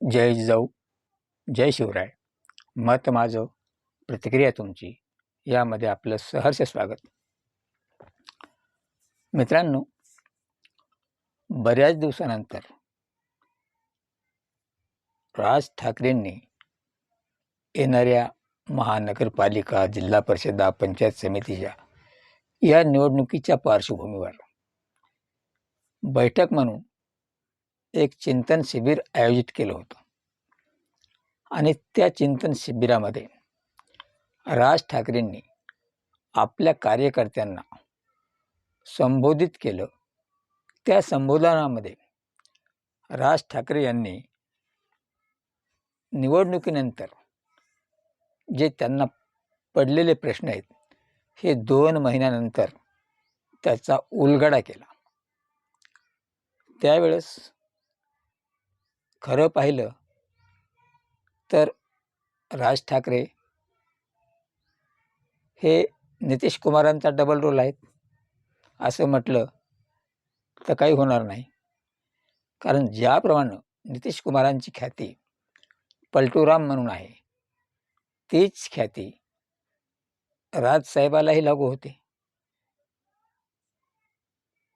जय जिजाऊ जय शिवराय. मत माझं प्रतिक्रिया तुमची यामध्ये आपलं सहर्ष स्वागत. मित्रांनो बऱ्याच दिवसानंतर राज ठाकरेंनी येणाऱ्या महानगरपालिका जिल्हा परिषदा पंचायत समितीच्या या निवडणुकीच्या पार्श्वभूमीवर बैठक म्हणून एक चिंतन शिबिर आयोजित केलं होतं. आणि त्या चिंतन शिबिरामध्ये राज ठाकरेंनी आपल्या कार्यकर्त्यांना संबोधित केलं. त्या संबोधनामध्ये राज ठाकरे यांनी निवडणुकीनंतर जे त्यांना पडलेले प्रश्न आहेत हे दोन महिन्यानंतर त्याचा उलगडा केला. त्यावेळेस खरं पाहिलं तर राज ठाकरे हे नितीश कुमारांचा डबल रोल आहेत असं म्हटलं तर काही होणार नाही. कारण ज्याप्रमाणे नितीश कुमारांची ख्याती पलटूराम म्हणून आहे तीच ख्याती राजसाहेबालाही लागू होते.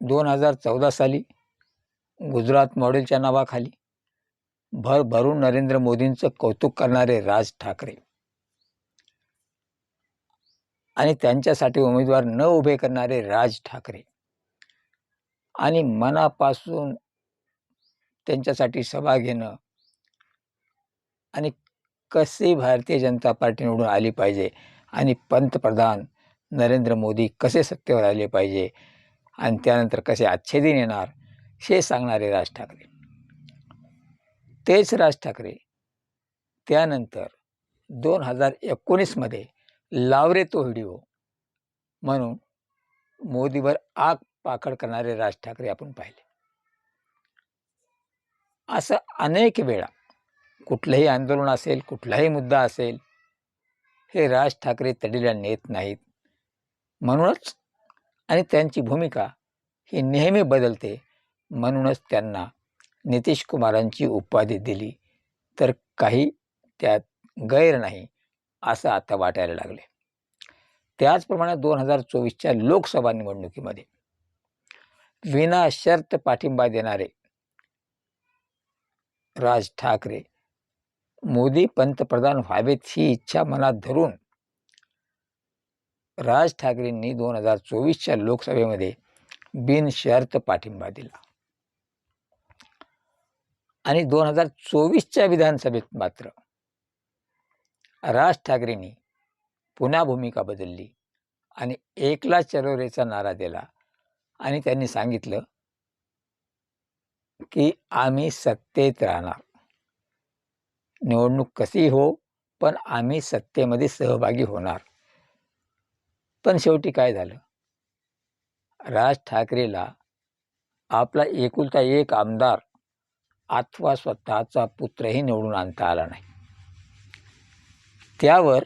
दोन हजार चौदा साली गुजरात मॉडेलच्या नावाखाली भर भरून नरेंद्र मोदींचं कौतुक करणारे राज ठाकरे. आणि त्यांच्यासाठी उमेदवार न उभे करणारे राज ठाकरे. आणि मनापासून त्यांच्यासाठी सभा घेणं. आणि कसे भारतीय जनता पार्टी निवडून आली पाहिजे? आणि पंतप्रधान नरेंद्र मोदी कसे सत्तेवर आले पाहिजे? आणि त्यानंतर कसे आच्छेदन येणार? हे सांगणारे राज ठाकरे. तेच राज ठाकरे त्यानंतर दोन हजार एकोणीसमध्ये लावरे तो व्हिडिओ म्हणून मोदीवर आग पाकड करणारे राज ठाकरे आपण पाहिले. असं अनेक वेळा कुठलंही आंदोलन असेल कुठलाही मुद्दा असेल हे राज ठाकरे तडीला नेत नाहीत. म्हणूनच आणि त्यांची भूमिका ही नेहमी बदलते म्हणूनच त्यांना नितीश कुमारांची उपाधी दिली तर काही त्यात गैर नाही असं आता वाटायला लागले. त्याचप्रमाणे दोन हजार चोवीसच्या लोकसभा निवडणुकीमध्ये विना शर्त पाठिंबा देणारे राज ठाकरे मोदी पंतप्रधान व्हावेत ही इच्छा मनात धरून राज ठाकरेंनी दोन हजार चोवीसच्या लोकसभेमध्ये बिनशर्त पाठिंबा दिला. आणि दोन हजार चोवीसच्या विधानसभेत मात्र राज ठाकरेंनी पुन्हा भूमिका बदलली आणि एकला चरोरेचा नारा दिला. आणि त्यांनी सांगितलं की आम्ही सत्तेत राहणार. निवडणूक कशी हो पण आम्ही सत्तेमध्ये सहभागी होणार. पण शेवटी काय झालं? राज ठाकरेला आपला एकुलता एक आमदार अथवा स्वतःचा पुत्रही निवडून आणता आला नाही. त्यावर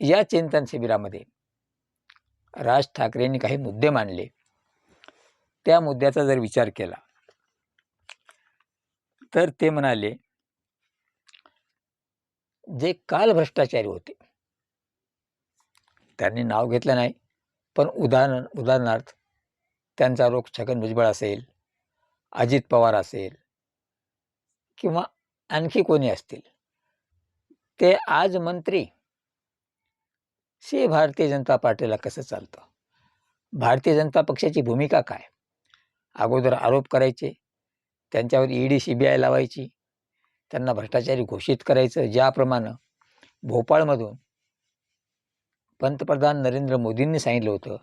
या चिंतन शिबिरामध्ये राज ठाकरेंनी काही मुद्दे मांडले. त्या मुद्द्याचा जर विचार केला तर ते म्हणाले जे काल भ्रष्टाचारी होते त्यांनी नाव घेतलं नाही पण उदाहरण उदाहरणार्थ त्यांचा रोग छगन भुजबळ असेल अजित पवार असेल किंवा आणखी कोणी असतील? ते आज मंत्री से भारतीय जनता पार्टीला कसं चालतं? भारतीय जनता पक्षाची भूमिका काय? अगोदर आरोप करायचे त्यांच्यावर ईडी सी बी आय लावायची त्यांना भ्रष्टाचारी घोषित करायचं ज्याप्रमाणे भोपाळमधून पंतप्रधान नरेंद्र मोदींनी सांगितलं होतं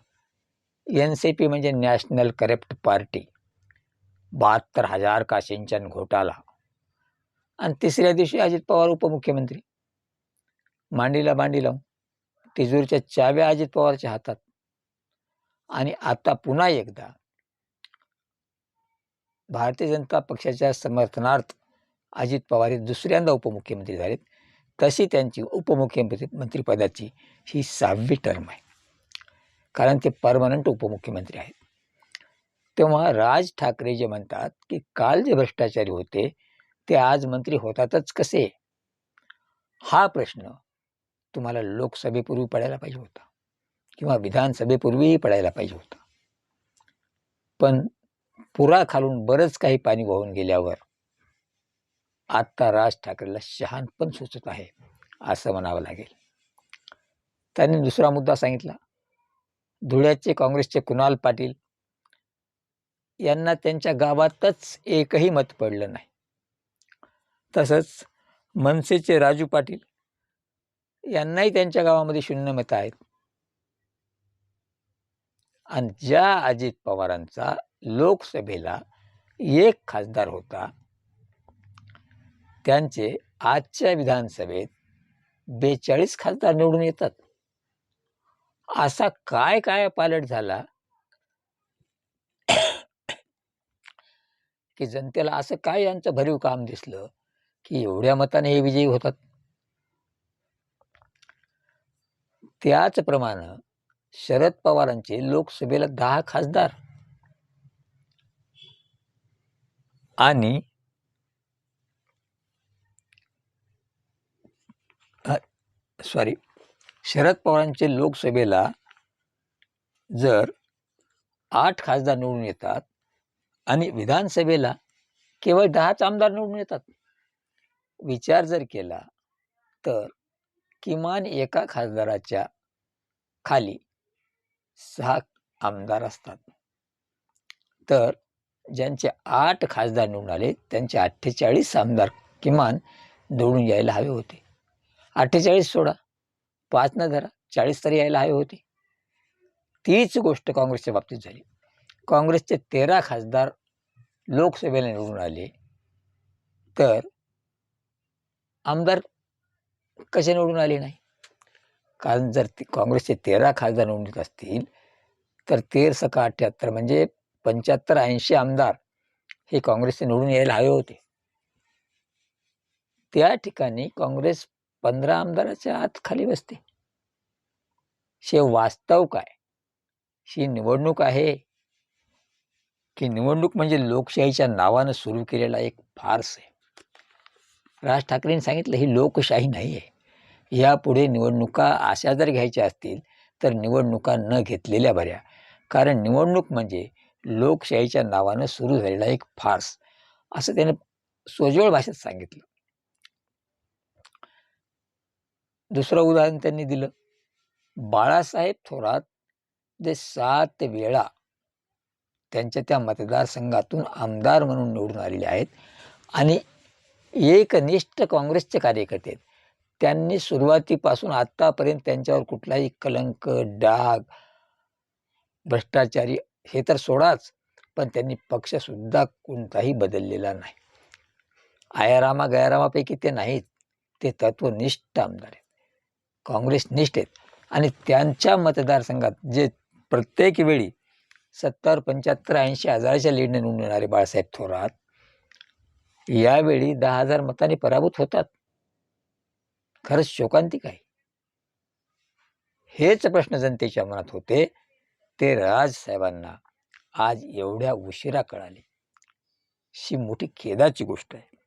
एन सी पी म्हणजे नॅशनल करप्ट पार्टी बहात्तर हजार का सिंचन घोटाळा आणि तिसऱ्या दिवशी अजित पवार उपमुख्यमंत्री. मांडीला मांडी लावून तिजोरीच्या चाव्या अजित पवारच्या हातात. आणि आता पुन्हा एकदा भारतीय जनता पक्षाच्या समर्थनार्थ अजित पवार हे दुसऱ्यांदा उपमुख्यमंत्री झालेत. तशी त्यांची उपमुख्यमंत्री मंत्रिपदाची ही सहावी टर्म आहे. कारण ते परमनंट उपमुख्यमंत्री आहेत. तेव्हा राज ठाकरे जे म्हणतात की काल जे भ्रष्टाचारी होते ते आज मंत्री होतातच कसे? हा प्रश्न तुम्हाला लोकसभेपूर्वी पडायला पाहिजे होता किंवा विधानसभेपूर्वीही पडायला पाहिजे होता. पण पुरा खालून बरंच काही पाणी वाहून गेल्यावर आता राज ठाकरेला शहाणपण सुचत आहे असं म्हणावं लागेल. त्यांनी दुसरा मुद्दा सांगितला. धुळ्याचे काँग्रेसचे कुणाल पाटील यांना त्यांच्या गावातच एकही मत पडलं नाही. तसंच मनसेचे राजू पाटील यांनाही त्यांच्या गावामध्ये शून्य मतं आहेत. आणि ज्या अजित पवारांचा लोकसभेला एक खासदार होता त्यांचे आजच्या विधानसभेत बेचाळीस खासदार निवडून येतात. असा काय काय पालट झाला? की जनतेला असं काय यांचं भरीव काम दिसलं? की एवढ्या मताने हे विजयी होतात. त्याचप्रमाणे शरद पवारांचे लोकसभेला दहा खासदार आणि सॉरी शरद पवारांचे लोकसभेला जर आठ खासदार निवडून येतात आणि विधानसभेला केवळ दहाच आमदार निवडून येतात. विचार जर केला तर किमान एका खासदाराच्या खाली सहा आमदार असतात. तर ज्यांचे आठ खासदार निवडून आले त्यांचे अठ्ठेचाळीस आमदार किमान निवडून यायला हवे होते. अठ्ठेचाळीस सोडा पाच न धरा चाळीस तरी यायला हवे होते. तीच गोष्ट काँग्रेसच्या बाबतीत झाली. काँग्रेसचे तेरा खासदार लोकसभेला निवडून आले तर आमदार कसे निवडून आले नाही? कारण जर ते काँग्रेसचे तेरा खासदार निवडून येत असतील तर तेर सका अठ्ठ्याहत्तर म्हणजे पंच्याहत्तर ऐंशी आमदार हे काँग्रेसचे निवडून यायला हवे होते. त्या ठिकाणी काँग्रेस पंधरा आमदाराच्या आत खाली बसते. शे वास्तव काय? ही निवडणूक आहे. की निवडणूक म्हणजे लोकशाहीच्या नावानं सुरू केलेला एक फार्स आहे राज ठाकरेंनी सांगितलं ही लोकशाही नाही आहे यापुढे निवडणुका अशा जर घ्यायच्या असतील तर निवडणुका न घेतलेल्या बऱ्या. कारण निवडणूक म्हणजे लोकशाहीच्या नावानं सुरू झालेला एक फार्स. असं त्याने सोजवळ भाषेत सांगितलं. दुसरं उदाहरण त्यांनी दिलं. बाळासाहेब थोरात जे सात वेळा त्यांच्या त्या मतदारसंघातून आमदार म्हणून निवडून आलेले आहेत. आणि एकनिष्ठ काँग्रेसचे कार्यकर्ते आहेत. त्यांनी सुरुवातीपासून आत्तापर्यंत त्यांच्यावर कुठलाही कलंक डाग भ्रष्टाचारी हे तर सोडाच पण त्यांनी पक्षसुद्धा कोणताही बदललेला नाही. आयारामा गयारामापैकी ते नाहीत. ते तत्वनिष्ठ आमदार आहेत. काँग्रेसनिष्ठ आहेत. आणि त्यांच्या मतदारसंघात जे प्रत्येक वेळी सत्तर पंच्याहत्तर ऐंशी हजाराच्या लीडने निवडून येणारे बाळासाहेब थोरात यावेळी दहा हजार मतांनी पराभूत होतात. खरंच शोकांतिक आहे. हेच प्रश्न जनतेच्या मनात होते. ते राजसाहेबांना आज एवढ्या उशिरा कळाले. ही मोठी खेदाची गोष्ट आहे.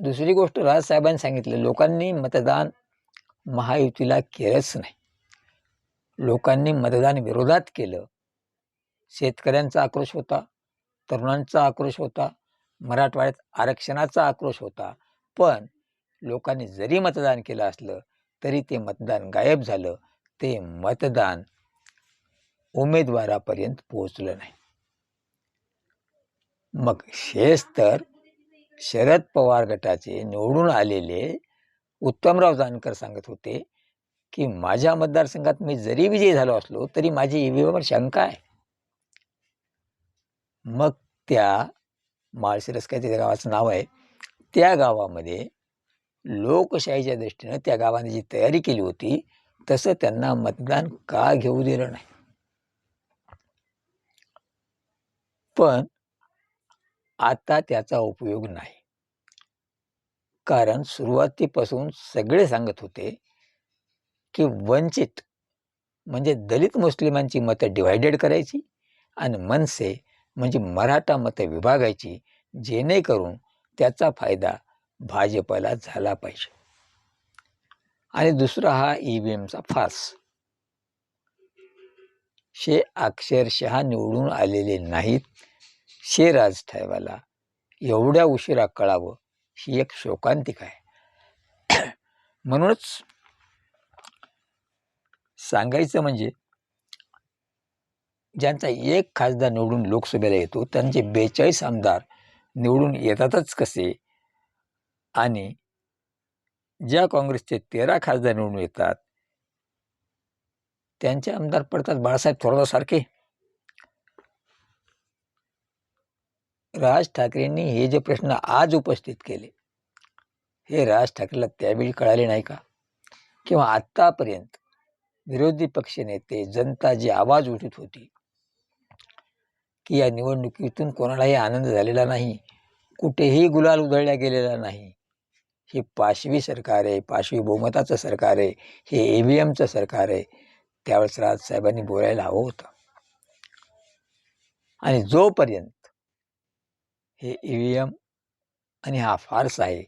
दुसरी गोष्ट राजसाहेबांनी सांगितलं लोकांनी मतदान महायुतीला केलंच नाही. लोकांनी मतदान विरोधात केलं. शेतकऱ्यांचा आक्रोश होता. तरुणांचा आक्रोश होता मराठवाड्यात आरक्षणाचा आक्रोश होता. पण लोकांनी जरी मतदान केलं असलं तरी ते मतदान गायब झालं. ते मतदान उमेदवारापर्यंत पोहोचलं नाही. मग हेच तर शरद पवार गटाचे निवडून आलेले उत्तमराव जानकर सांगत होते की माझ्या मतदारसंघात मी जरी विजयी झालो असलो तरी माझी ईव्हीएमवर शंका आहे. मग त्या माळशिरस काय त्या गावाचं नाव आहे त्या गावामध्ये लोकशाहीच्या दृष्टीनं त्या गावाने जी तयारी केली होती तसं त्यांना मतदान का घेऊ दिलं नाही? पण आता त्याचा उपयोग नाही. कारण सुरुवातीपासून सगळे सांगत होते की वंचित म्हणजे दलित मुस्लिमांची मतं डिवायडेड करायची आणि मनसे म्हणजे मराठा मतं विभागायची जेणेकरून त्याचा फायदा भाजपला झाला पाहिजे. आणि दुसरा हा ई व्ही एमचा फास. शे अक्षरशः निवडून आलेले नाहीत. शे राज ठेवायला एवढ्या उशिरा कळावं ही एक शोकांतिक आहे. म्हणूनच सांगायचं म्हणजे ज्यांचा एक खासदार निवडून लोकसभेला येतो त्यांचे बेचाळीस आमदार निवडून येतातच कसे? आणि ज्या काँग्रेसचे तेरा खासदार निवडून येतात त्यांचे आमदार पडतात बाळासाहेब थोरातासारखे. राज ठाकरेंनी हे जे प्रश्न आज उपस्थित केले हे राज ठाकरेला त्यावेळी कळाले नाही का? किंवा आत्तापर्यंत विरोधी पक्षनेते जनता जी आवाज उठत होती की या निवडणुकीतून कोणालाही आनंद झालेला नाही. कुठेही गुलाल उधळला गेलेला नाही. हे पाशवी सरकार आहे पाशवी बहुमताचं सरकार आहे हे ई व्ही एमचं सरकार आहे. त्यावेळेस राजसाहेबांनी बोलायला हवं होतं. आणि जोपर्यंत हे ई व्ही एम आणि हा फार्स आहे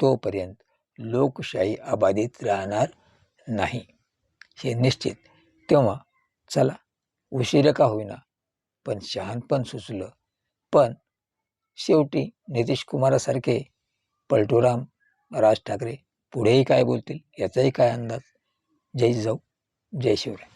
तोपर्यंत लोकशाही अबाधित राहणार नाही. हे निश्चित. तेव्हा चला उशीर का होईना पण शहाणपण सुचलं. पण शेवटी नितीश कुमारासारखे पलटूराम राज ठाकरे पुढेही काय बोलतील याचाही काय अंदाज? जय जाऊ जय शिवराय.